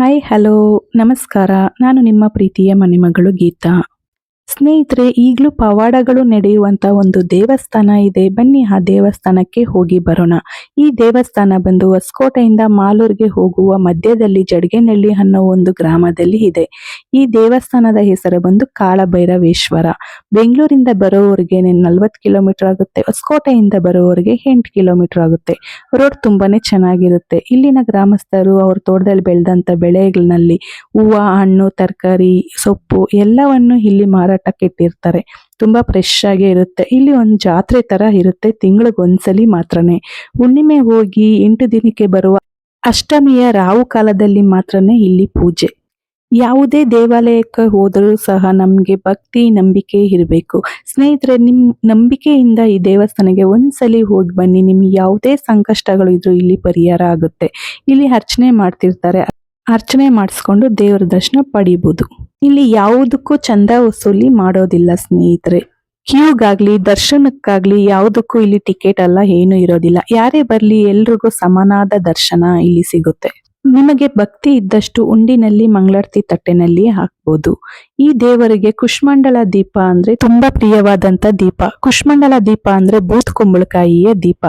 Hi hello ನಮಸ್ಕಾರ. ನಾನು ನಿಮ್ಮ ಪ್ರೀತಿಯ ಮನೆಮಗಳು ಗೀತಾ. ಸ್ನೇಹಿತರೆ, ಈಗಲೂ ಪವಾಡಗಳು ನಡೆಯುವಂತ ಒಂದು ದೇವಸ್ಥಾನ ಇದೆ. ಬನ್ನಿ ಆ ದೇವಸ್ಥಾನಕ್ಕೆ ಹೋಗಿ ಬರೋಣ. ಈ ದೇವಸ್ಥಾನ ಬಂದು ಹೊಸಕೋಟೆಯಿಂದ ಮಾಲೂರಿಗೆ ಹೋಗುವ ಮಧ್ಯದಲ್ಲಿ ಜಡ್ಗೆನಳ್ಳಿ ಅನ್ನೋ ಒಂದು ಗ್ರಾಮದಲ್ಲಿ ಇದೆ. ಈ ದೇವಸ್ಥಾನದ ಹೆಸರು ಬಂದು ಕಾಳಭೈರವೇಶ್ವರ. ಬೆಂಗಳೂರಿಂದ ಬರೋವರೆಗೆ ನಲ್ವತ್ತು ಕಿಲೋಮೀಟರ್ ಆಗುತ್ತೆ. ಹೊಸಕೋಟೆಯಿಂದ ಬರೋವರೆಗೆ ಎಂಟು ಕಿಲೋಮೀಟರ್ ಆಗುತ್ತೆ. ರೋಡ್ ತುಂಬಾನೇ ಚೆನ್ನಾಗಿರುತ್ತೆ. ಇಲ್ಲಿನ ಗ್ರಾಮಸ್ಥರು ಅವ್ರ ತೋಟದಲ್ಲಿ ಬೆಳೆದಂತ ಬೆಳೆಗಳಲ್ಲಿ ಹೂವು, ಹಣ್ಣು, ತರಕಾರಿ, ಸೊಪ್ಪು ಎಲ್ಲವನ್ನು ಇಲ್ಲಿ ಮಾರಾಟಕ್ಕೆ ಇಟ್ಟಿರ್ತಾರೆ ತುಂಬಾ ಫ್ರೆಶ್ ಆಗಿ ಇರುತ್ತೆ. ಇಲ್ಲಿ ಒಂದು ಜಾತ್ರೆ ತರ ಇರುತ್ತೆ ತಿಂಗಳಿಗೆ ಒಂದ್ಸಲಿ ಮಾತ್ರನೇ. ಹುಣ್ಣಿಮೆ ಹೋಗಿ ಎಂಟು ದಿನಕ್ಕೆ ಬರುವ ಅಷ್ಟಮಿಯ ರಾವು ಕಾಲದಲ್ಲಿ ಮಾತ್ರನೇ ಇಲ್ಲಿ ಪೂಜೆ. ಯಾವುದೇ ದೇವಾಲಯಕ್ಕೆ ಹೋದರೂ ಸಹ ನಮಗೆ ಭಕ್ತಿ, ನಂಬಿಕೆ ಇರಬೇಕು. ಸ್ನೇಹಿತರೆ ನಿಮ್ಮ ನಂಬಿಕೆಯಿಂದ ಈ ದೇವಸ್ಥಾನಕ್ಕೆ ಒಂದ್ಸಲಿ ಹೋಗಿ ಬನ್ನಿ. ನಿಮ್ಗೆ ಯಾವುದೇ ಸಂಕಷ್ಟಗಳು ಇದ್ರೂ ಇಲ್ಲಿ ಪರಿಹಾರ ಆಗುತ್ತೆ. ಇಲ್ಲಿ ಅರ್ಚನೆ ಮಾಡ್ತಿರ್ತಾರೆ. ಅರ್ಚನೆ ಮಾಡಿಸ್ಕೊಂಡು ದೇವರ ದರ್ಶನ ಪಡಿಬೋದು. ಇಲ್ಲಿ ಯಾವುದಕ್ಕೂ ಚಂದ ವಸೂಲಿ ಮಾಡೋದಿಲ್ಲ ಸ್ನೇಹಿತರೆ. ಕ್ಯೂಗಾಗ್ಲಿ, ದರ್ಶನಕ್ಕಾಗ್ಲಿ ಯಾವುದಕ್ಕೂ ಇಲ್ಲಿ ಟಿಕೆಟ್ ಅಲ್ಲ, ಏನು ಇರೋದಿಲ್ಲ. ಯಾರೇ ಬರ್ಲಿ ಎಲ್ರಿಗೂ ಸಮನಾದ ದರ್ಶನ ಇಲ್ಲಿ ಸಿಗುತ್ತೆ. ನಿಮಗೆ ಭಕ್ತಿ ಇದ್ದಷ್ಟು ಉಂಡಿನಲ್ಲಿ, ಮಂಗಳಾರತಿ ತಟ್ಟೆನಲ್ಲಿ ಹಾಕ್ಬೋದು ಈ ದೇವರಿಗೆ ಕುಷ್ಮಂಡಲ ದೀಪ ಅಂದ್ರೆ ತುಂಬಾ ಪ್ರಿಯವಾದಂತ ದೀಪ. ಕುಷ್ಮಂಡಲ ದೀಪ ಅಂದ್ರೆ ಬೂತ್ ಕುಂಬಳಕಾಯಿಯ ದೀಪ.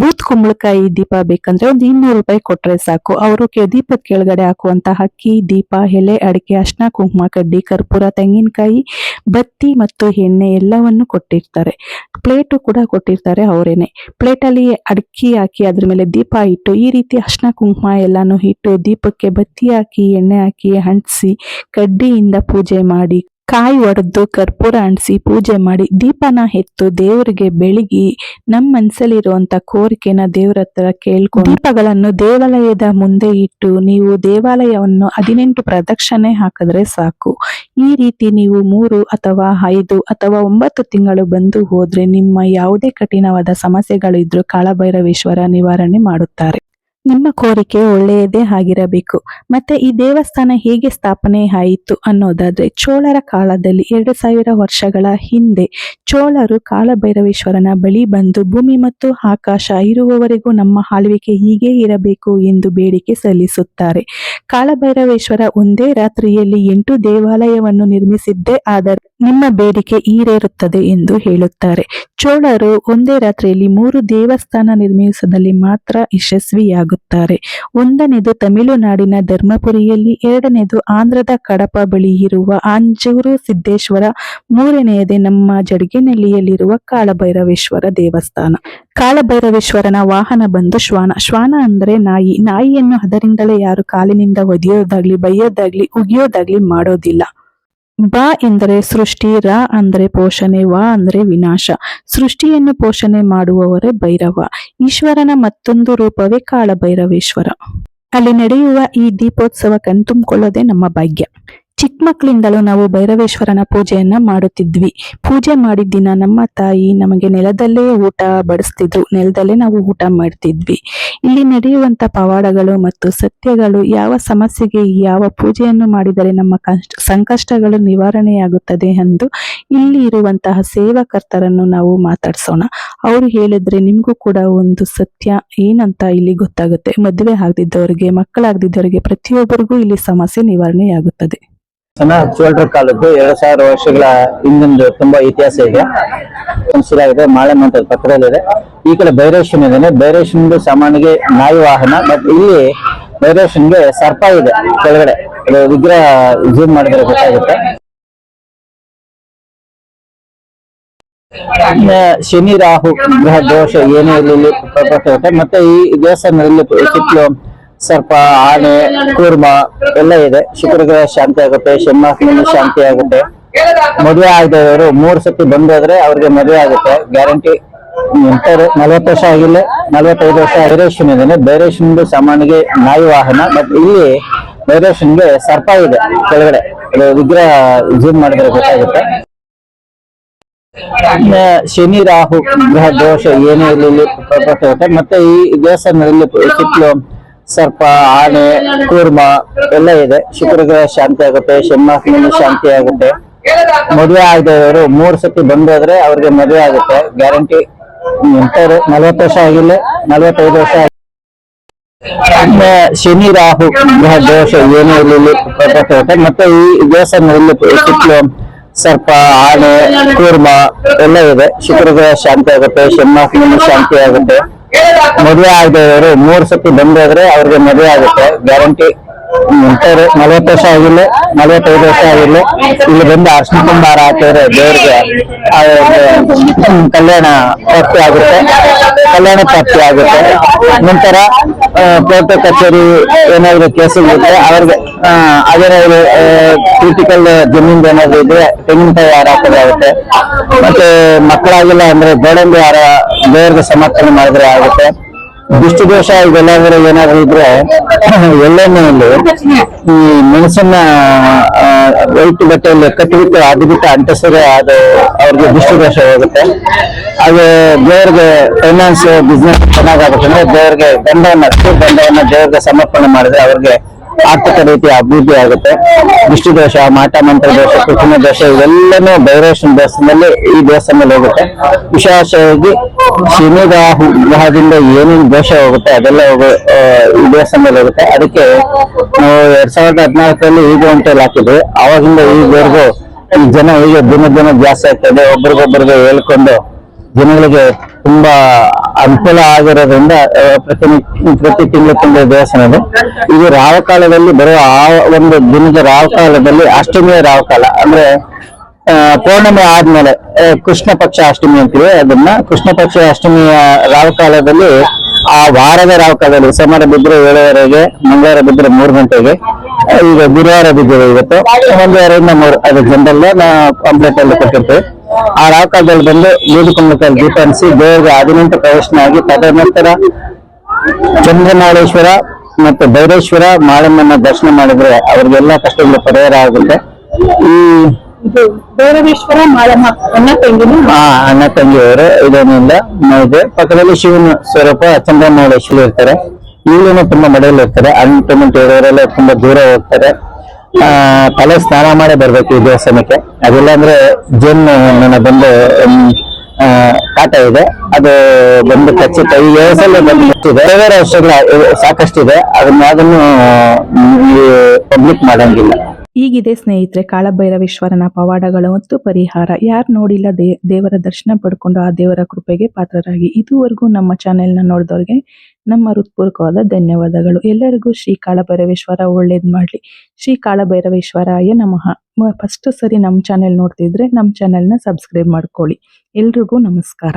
ಬೂತ್ ಕುಂಬಳಕಾಯಿ ದೀಪ ಬೇಕಂದ್ರೆ ಒಂದು ಇನ್ನೂರು ರೂಪಾಯಿ ಕೊಟ್ರೆ ಸಾಕು. ಅವರು ದೀಪದ ಕೆಳಗಡೆ ಹಾಕುವಂತ ಅಕ್ಕಿ, ದೀಪ, ಎಲೆ, ಅಡಿಕೆ ಅರ್ಶಿನ ಕುಂಕುಮ, ಕಡ್ಡಿ, ಕರ್ಪೂರ, ತೆಂಗಿನಕಾಯಿ, ಬತ್ತಿ ಮತ್ತು ಎಣ್ಣೆ ಎಲ್ಲವನ್ನು ಕೊಟ್ಟಿರ್ತಾರೆ. ಪ್ಲೇಟು ಕೂಡ ಕೊಟ್ಟಿರ್ತಾರೆ ಅವರೇನೆ. ಪ್ಲೇಟಲ್ಲಿ ಅಡಿಕೆ ಹಾಕಿ ಅದ್ರ ಮೇಲೆ ದೀಪ ಇಟ್ಟು ಈ ರೀತಿ ಅರ್ಶಿನ ಕುಂಕುಮ ಎಲ್ಲಾನು ಇಟ್ಟು ದೀಪಕ್ಕೆ ಬತ್ತಿ ಹಾಕಿ, ಎಣ್ಣೆ ಹಾಕಿ ಹಂಟಿಸಿ ಕಡ್ಡಿಯಿಂದ ಪೂಜೆ ಮಾಡಿ, ಕಾಯಿ ಒಡೆದು ಕರ್ಪೂರ ಅಂಟಿಸಿ ಪೂಜೆ ಮಾಡಿ, ದೀಪನ ಎತ್ತು ದೇವರಿಗೆ ಬೆಳಗಿ ನಮ್ಮ ಮನಸ್ಸಲ್ಲಿರುವಂತ ಕೋರಿಕೆನ ದೇವರ ಹತ್ರ ಕೇಳ್ಕೊಂಡು ದೀಪಗಳನ್ನು ದೇವಾಲಯದ ಮುಂದೆ ಇಟ್ಟು ನೀವು ದೇವಾಲಯವನ್ನು ಹದಿನೆಂಟು ಪ್ರದಕ್ಷಿಣೆ ಹಾಕಿದ್ರೆ ಸಾಕು. ಈ ರೀತಿ ನೀವು ಮೂರು ಅಥವಾ ಐದು ಅಥವಾ ಒಂಬತ್ತು ತಿಂಗಳು ಬಂದು ಹೋದ್ರೆ ನಿಮ್ಮ ಯಾವುದೇ ಕಠಿಣವಾದ ಸಮಸ್ಯೆಗಳಿದ್ರು ಕಾಳಭೈರವೇಶ್ವರ ನಿವಾರಣೆ ಮಾಡುತ್ತಾರೆ. ನಿಮ್ಮ ಕೋರಿಕೆ ಒಳ್ಳೆಯದೇ ಆಗಿರಬೇಕು. ಮತ್ತೆ ಈ ದೇವಸ್ಥಾನ ಹೇಗೆ ಸ್ಥಾಪನೆ ಆಯಿತು ಅನ್ನೋದಾದ್ರೆ ಚೋಳರ ಕಾಲದಲ್ಲಿ ಎರಡು ಸಾವಿರ ವರ್ಷಗಳ ಹಿಂದೆ ಚೋಳರು ಕಾಳಭೈರವೇಶ್ವರನ ಬಳಿ ಬಂದು ಭೂಮಿ ಮತ್ತು ಆಕಾಶ ಇರುವವರೆಗೂ ನಮ್ಮ ಆಳ್ವಿಕೆ ಹೀಗೆ ಇರಬೇಕು ಎಂದು ಬೇಡಿಕೆ ಸಲ್ಲಿಸುತ್ತಾರೆ. ಕಾಳಭೈರವೇಶ್ವರ ಒಂದೇ ರಾತ್ರಿಯಲ್ಲಿ ಎಂಟು ದೇವಾಲಯವನ್ನು ನಿರ್ಮಿಸಿದ್ದೇ, ಆದರೆ ನಿಮ್ಮ ಬೇಡಿಕೆ ಈಡೇರುತ್ತದೆ ಎಂದು ಹೇಳುತ್ತಾರೆ. ಚೋಳರು ಒಂದೇ ರಾತ್ರಿಯಲ್ಲಿ ಮೂರು ದೇವಸ್ಥಾನ ನಿರ್ಮಿಸುವುದಲ್ಲಿ ಮಾತ್ರ ಯಶಸ್ವಿಯಾಗುತ್ತಾರೆ. ಒಂದನೇದು ತಮಿಳುನಾಡಿನ ಧರ್ಮಪುರಿಯಲ್ಲಿ, ಎರಡನೇದು ಆಂಧ್ರದ ಕಡಪ ಬಳಿ ಇರುವ ಅಂಜೂರು ಸಿದ್ದೇಶ್ವರ, ಮೂರನೆಯದೇ ನಮ್ಮ ಜಡಗಿನಲ್ಲಿಯಲ್ಲಿರುವ ಕಾಳಭೈರವೇಶ್ವರ ದೇವಸ್ಥಾನ. ಕಾಳಭೈರವೇಶ್ವರನ ವಾಹನ ಬಂದು ಶ್ವಾನ. ಶ್ವಾನ ಅಂದ್ರೆ ನಾಯಿ. ನಾಯಿಯನ್ನು ಅದರಿಂದಲೇ ಯಾರು ಕಾಲಿನಿಂದ ಒದೆಯೋದಾಗ್ಲಿ, ಬೈಯೋದಾಗ್ಲಿ, ಉಗಿಯೋದಾಗ್ಲಿ ಮಾಡೋದಿಲ್ಲ. ಬ ಎಂದರೆ ಸೃಷ್ಟಿ, ರ ಅಂದರೆ ಪೋಷಣೆ, ವ ಅಂದರೆ ವಿನಾಶ. ಸೃಷ್ಟಿಯನ್ನು ಪೋಷಣೆ ಮಾಡುವವರೇ ಭೈರವ. ಈಶ್ವರನ ಮತ್ತೊಂದು ರೂಪವೇ ಕಾಳಭೈರವೇಶ್ವರ. ಅಲ್ಲಿ ನಡೆಯುವ ಈ ದೀಪೋತ್ಸವ ಕಣ್ತುಂಬಿಕೊಳ್ಳೋದೇ ನಮ್ಮ ಭಾಗ್ಯ. ಚಿಕ್ಕ ಮಕ್ಕಳಿಂದಲೂ ನಾವು ಭೈರವೇಶ್ವರನ ಪೂಜೆಯನ್ನ ಮಾಡುತ್ತಿದ್ವಿ. ಪೂಜೆ ಮಾಡಿದ ದಿನ ನಮ್ಮ ತಾಯಿ ನಮಗೆ ನೆಲದಲ್ಲೇ ಊಟ ಬಡಿಸ್ತಿದ್ರು. ನೆಲದಲ್ಲೇ ನಾವು ಊಟ ಮಾಡ್ತಿದ್ವಿ. ಇಲ್ಲಿ ನಡೆಯುವಂತ ಪವಾಡಗಳು ಮತ್ತು ಸತ್ಯಗಳು ಯಾವ ಸಮಸ್ಯೆಗೆ ಯಾವ ಪೂಜೆಯನ್ನು ಮಾಡಿದರೆ ನಮ್ಮ ಕಷ್ಟ, ಸಂಕಷ್ಟಗಳು ನಿವಾರಣೆಯಾಗುತ್ತದೆ ಎಂದು ಇಲ್ಲಿ ಇರುವಂತಹ ಸೇವಾಕರ್ತರನ್ನು ನಾವು ಮಾತಾಡ್ಸೋಣ. ಅವರು ಹೇಳಿದ್ರೆ ನಿಮಗೂ ಕೂಡ ಒಂದು ಸತ್ಯ ಏನಂತ ಇಲ್ಲಿ ಗೊತ್ತಾಗುತ್ತೆ. ಮದುವೆ ಆಗದಿದ್ದವರಿಗೆ, ಮಕ್ಕಳಾಗದಿದ್ದವರಿಗೆ ಪ್ರತಿಯೊಬ್ಬರಿಗೂ ಇಲ್ಲಿ ಸಮಸ್ಯೆ ನಿವಾರಣೆಯಾಗುತ್ತದೆ. ಜನ ಚೋಳರ ಕಾಲದ್ದು ಎರಡ್ ಸಾವಿರ ವರ್ಷಗಳ ಹಿಂದಿಂದು ತುಂಬಾ ಇತಿಹಾಸ ಇದೆ. ಇದೆ, ಮಾಳೆ ಅಂತ ಪಕ್ಕದಲ್ಲಿದೆ. ಈ ಕಡೆ ಭೈರೇಶ್ವನ್ ಇದ್ದಾನೆ. ಭೈರೇಶ್ವನ್ದು ಸಾಮಾನ್ಯಗೆ ನಾಯಿ ವಾಹನ ಬಟ್ ಇಲ್ಲಿ ಭೈರೇಶ್ವನ್ಗೆ ಸರ್ಪ ಇದೆ ಕೆಳಗಡೆ. ವಿಗ್ರಹ ಜೂಮ್ ಮಾಡಿದ್ರೆ ಗೊತ್ತಾಗುತ್ತೆ. ಶನಿ, ರಾಹು, ಗ್ರಹ, ದೋಷ ಏನೇ ಇರಲಿ ಮತ್ತೆ ಈ ದೇವಸ್ಥಾನದಲ್ಲಿ ಸುತ್ತಲೂ ಸರ್ಪ, ಆನೆ, ಕೂರ್ಮ ಎಲ್ಲ ಇದೆ. ಶುಕ್ರಗ್ರಹ ಶಾಂತಿ ಆಗುತ್ತೆ, ಶನಿ ಶಾಂತಿ ಆಗುತ್ತೆ. ಮದುವೆ ಆಗದವರು ಮೂರ್ ಸತಿ ಬಂದೋದ್ರೆ ಅವ್ರಿಗೆ ಮದುವೆ ಆಗುತ್ತೆ. ಗ್ಯಾರಂಟಿ ನಲವತ್ತು ವರ್ಷ ಆಗಿಲ್ಲ. ನಲವತ್ತೈದು ವರ್ಷ ಬೈರೇಶನ್ ಇದ್ದಾನೆ ಭೈರೇಶನ್ದು ಸಾಮಾನ್ಯಗೆ ನಾಯಿ ವಾಹನ ಬಟ್ ಇಲ್ಲಿ ಭೈರೇಶನ್ಗೆ ಸರ್ಪ ಇದೆ ಕೆಳಗಡೆ. ವಿಗ್ರಹ ಜೂಮ್ ಮಾಡಿದ್ರೆ ಗೊತ್ತಾಗುತ್ತೆ. ಶನಿ, ರಾಹು, ಗ್ರಹ, ದೋಷ ಏನೇ ಇಲ್ಲಿ ಮತ್ತೆ ಈ ದೇವಸ್ಥಾನದಲ್ಲಿ ಸುತ್ತಲೂ ಸರ್ಪ, ಆನೆ, ಕೂರ್ಮ ಎಲ್ಲ ಇದೆ. ಶುಕ್ರ ಗ್ರಹ ಶಾಂತಿ ಆಗುತ್ತೆ ಶನ್ಮಾಷ್ಟಮಿ ಶಾಂತಿ ಆಗುತ್ತೆ. ಮದುವೆ ಆಗದವರು ಮೂರ್ ಸತಿ ಬಂದೋದ್ರೆ ಅವ್ರಿಗೆ ಮದುವೆ ಆಗುತ್ತೆ. ಗ್ಯಾರಂಟಿ ನಲವತ್ತು ವರ್ಷ ಆಗಿಲ್ಲ, ನಲವತ್ತೈದು ವರ್ಷ ಶನಿ, ರಾಹು, ಗ್ರಹ, ದೋಷ ಏನೇ ಪ್ರಕಟ ಮತ್ತೆ ಈ ದೇವಸ್ಥಾನದಲ್ಲಿ ಸುತ್ತಲೂ ಸರ್ಪ, ಆನೆ, ಕೂರ್ಮ ಎಲ್ಲ ಇದೆ. ಶುಕ್ರ ಗ್ರಹ ಶಾಂತಿ ಆಗುತ್ತೆ ಶನ್ಮಾಷ್ಟಮಿ ಶಾಂತಿ ಆಗುತ್ತೆ. ಮದುವೆ ಆಗದವರು ಮೂರ್ ಸತಿ ಬಂದ್ರೆ ಅವ್ರಿಗೆ ಮದುವೆ ಆಗುತ್ತೆ ಗ್ಯಾರಂಟಿ ಇಂಥವ್ರು ನಲವತ್ತು ವರ್ಷ ಆಗಿಲ್ಲ, ನಲವತ್ತೈದು ವರ್ಷ ಆಗಿಲ್ಲ. ಇಲ್ಲಿ ಬಂದು ಅರ್ಶನ ಕುಂಬಾರ ಹಾಕಿದ್ರೆ ದೇವ್ರಿಗೆ ಕಲ್ಯಾಣ ಪ್ರಾಪ್ತಿ ಆಗುತ್ತೆ. ಕಲ್ಯಾಣ ಪ್ರಾಪ್ತಿ ಆಗುತ್ತೆ. ನಂತರ ಕೋರ್ಟ್ ಕಚೇರಿ ಏನಾದ್ರು ಕೇಸುಗಳಿದ್ರೆ ಅವ್ರಿಗೆ ಅದೇನಾದ್ರು ಕ್ರಿಟಿಕಲ್ ಜಮೀನ್ ಏನಾದ್ರು ಇದ್ರೆ ತೆಂಗಿನಕಾಯಿ ಹಾರ ಹಾಕೋದಾಗುತ್ತೆ ಮತ್ತೆ ಮಕ್ಕಳಾಗಿಲ್ಲ ಅಂದ್ರೆ ಗೋಡಂಬಿ ಯಾರ ದೇವ್ರಿಗೆ ಸಮರ್ಥನೆ ಮಾಡಿದ್ರೆ ಆಗುತ್ತೆ. ದೃಷ್ಟಿ ದೋಷ ಇದೆಲ್ಲಾದ್ರೂ ಏನಾದ್ರು ಇದ್ರೆ ಎಳ್ಳೆಣ್ಣೆಯಲ್ಲಿ ಈ ಮೆಣಸನ್ನ ವೈಟ್ ಬಟ್ಟೆಯಲ್ಲಿ ಕಟ್ಟಿಬಿಟ್ಟು ಅದು ಬಿಟ್ಟು ಅಂಟಿಸಿದ್ರೆ ಅದು ಅವ್ರಿಗೆ ದೃಷ್ಟಿ ದೋಷ ಹೋಗುತ್ತೆ. ಅದು ದೇವ್ರಿಗೆ ಫೈನಾನ್ಸ್ ಬಿಸ್ನೆಸ್ ಚೆನ್ನಾಗಾಗಬೇಕಂದ್ರೆ ದೇವ್ರಿಗೆ ದಂಡವನ್ನ ದಂಡವನ್ನು ದಂಡವನ್ನ ದೇವ್ರಿಗೆ ಸಮರ್ಪಣೆ ಮಾಡಿದ್ರೆ ಅವ್ರಿಗೆ ಆರ್ಥಿಕ ರೀತಿಯ ಅಭಿವೃದ್ಧಿ ಆಗುತ್ತೆ. ದೃಷ್ಟಿ ದೋಷ, ಮಾಟ ಮಂತ್ರ ದೋಷ, ಕೃಷ್ಣ ದೋಷ, ಇವೆಲ್ಲನೂ ಭೈರವೇಶ್ವರ ದೇವಸ್ಥಾನದಲ್ಲಿ ಈ ದೇವಸ್ಥಾನದಲ್ಲಿ ಹೋಗುತ್ತೆ. ವಿಶೇಷವಾಗಿ ಶನಿ ರಾಹು ಗ್ರಹದಿಂದ ಏನೇನು ದೋಷ ಹೋಗುತ್ತೆ ಅದೆಲ್ಲ ಹೋಗೋ ಈ ದೇವಸ್ಥಾನದಲ್ಲಿ ಹೋಗುತ್ತೆ. ಅದಕ್ಕೆ ನಾವು ಎರಡ್ ಸಾವಿರದ ಹದಿನಾಲ್ಕರಲ್ಲಿ ಈಗ ಅಂತೇಳಿ ಹಾಕಿದ್ವಿ. ಅವಾಗಿಂದ ಈಗವರೆಗೂ ಈ ಜನ ಈಗ ದಿನ ದಿನ ಜಾಸ್ತಿ ಆಗ್ತದೆ ಒಬ್ರಿಗೊಬ್ರಿಗೆ ಹೇಳ್ಕೊಂಡು ಜನಗಳಿಗೆ ತುಂಬಾ ಅನುಕೂಲ ಆಗಿರೋದ್ರಿಂದ ಪ್ರತಿ ಪ್ರತಿ ತಿಂಗಳು ತಿಂಗಳ ದೇವಸ್ಥಾನ ಇದೆ ರಾವಕಾಲದಲ್ಲಿ ಬರುವ ಆ ಒಂದು ದಿನದ ರಾವಕಾಲದಲ್ಲಿ ಅಷ್ಟಮಿಯ ರಾವಕಾಲ. ಅಂದ್ರೆ ಪೌರ್ಣಮಿ ಆದ್ಮೇಲೆ ಕೃಷ್ಣ ಪಕ್ಷ ಅಷ್ಟಮಿ ಅಂತೀವಿ ಅದನ್ನ. ಕೃಷ್ಣ ಪಕ್ಷ ಅಷ್ಟಮಿಯ ರಾವಕಾಲದಲ್ಲಿ, ಆ ವಾರದ ರಾವಕಾಲದಲ್ಲಿ, ಸೋಮವಾರ ಬಿದ್ದರೆ ಏಳುವರೆಗೆ, ಮಂಗಳವಾರ ಬಿದ್ದರೆ ಮೂರು ಗಂಟೆಗೆ, ಈಗ ಗುರುವಾರ ಬಿದ್ದಿದೆ ಇವತ್ತು, ಒಂದೂವರೆಯಿಂದ ಮೂರು, ಅದು ಜನರಲ್ಲೇ ನಾ ಕಂಪ್ಲೇಂಟ್ ಅಲ್ಲಿ ಕೊಟ್ಟಿರ್ತೀವಿ. ಆ ರಾಕಾಲದಲ್ಲಿ ಬಂದು ಕುಂಬಳಕಾಯಲ್ಲಿ ದೀಪ ಅನಿಸಿ ದೇವರಿಗೆ ಹದಿನೆಂಟು ಪ್ರವೇಶನ ಆಗಿ ತದನಂತರ ಚಂದ್ರನಾಳೇಶ್ವರ ಮತ್ತು ಭೈರೇಶ್ವರ ಮಾಳಮ್ಮನ ದರ್ಶನ ಮಾಡಿದ್ರೆ ಅವ್ರಿಗೆಲ್ಲ ಕಷ್ಟಗಳು ಪರಿಹಾರ ಆಗುತ್ತೆ. ಈ ಭೈರವೇಶ್ವರ ಮಾಳಮ್ಮ ಅಣ್ಣ ತಂಗಿನ ಹಾ ಅಣ್ಣ ತಂಗಿಯವರು ಇದನ್ನಿಂದ ಇದೆ ಪಕ್ಕದಲ್ಲಿ ಶಿವನ ಸ್ವರೂಪ ಚಂದ್ರನಾಳೇಶ್ವರ ಇರ್ತಾರೆ. ಈಗಲೂ ತುಂಬಾ ಮಡೆಯಲ್ಲಿ ಇರ್ತಾರೆ ಅನ್ಟಮೆಂಟ್ ಇರೋರೆಲ್ಲ ತುಂಬಾ ದೂರ ಹೋಗ್ತಾರೆ. ತಲೆ ಸ್ನಾನ ಮಾಡಿ ಬರ್ಬೇಕು ಈ ದೇವಸ್ಥಾನಕ್ಕೆ. ಅದಿಲ್ಲ ಅಂದ್ರೆ ಜೇನ್ ನನ್ನ ಬಂದು ಕಾಟ ಇದೆ. ಅದು ಬಂದು ಕಚ್ಚಿ ಈ ವ್ಯವಸ್ಥೆ ಬಂದು ಕಚ್ಚಿದೆ ಬೇರೆ ಬೇರೆ ವರ್ಷಗಳ, ಸಾಕಷ್ಟಿದೆ. ಅದನ್ನ, ಅದನ್ನು ಪಬ್ಲಿಕ್ ಮಾಡಂಗಿಲ್ಲ. ಈಗಿದೆ ಸ್ನೇಹಿತರೆ, ಕಾಳಭೈರವೇಶ್ವರನ ಪವಾಡಗಳು ಮತ್ತು ಪರಿಹಾರ. ಯಾರು ನೋಡಿಲ್ಲ ದೇ, ದೇವರ ದರ್ಶನ ಪಡ್ಕೊಂಡು ಆ ದೇವರ ಕೃಪೆಗೆ ಪಾತ್ರರಾಗಿ. ಇದುವರೆಗೂ ನಮ್ಮ ಚಾನೆಲ್ನ ನೋಡಿದವ್ರಿಗೆ ನಮ್ಮ ಹೃತ್ಪೂರ್ವಕವಾದ ಧನ್ಯವಾದಗಳು. ಎಲ್ಲರಿಗೂ ಶ್ರೀ ಕಾಳಭೈರವೇಶ್ವರ ಒಳ್ಳೇದು ಮಾಡಲಿ. ಶ್ರೀ ಕಾಳಭೈರವೇಶ್ವರಾಯ ನಮಃ. ಫಸ್ಟ್ ಸರಿ ನಮ್ಮ ಚಾನೆಲ್ ನೋಡ್ತಿದ್ರೆ ನಮ್ಮ ಚಾನೆಲ್ನ ಸಬ್ಸ್ಕ್ರೈಬ್ ಮಾಡ್ಕೊಳ್ಳಿ. ಎಲ್ರಿಗೂ ನಮಸ್ಕಾರ.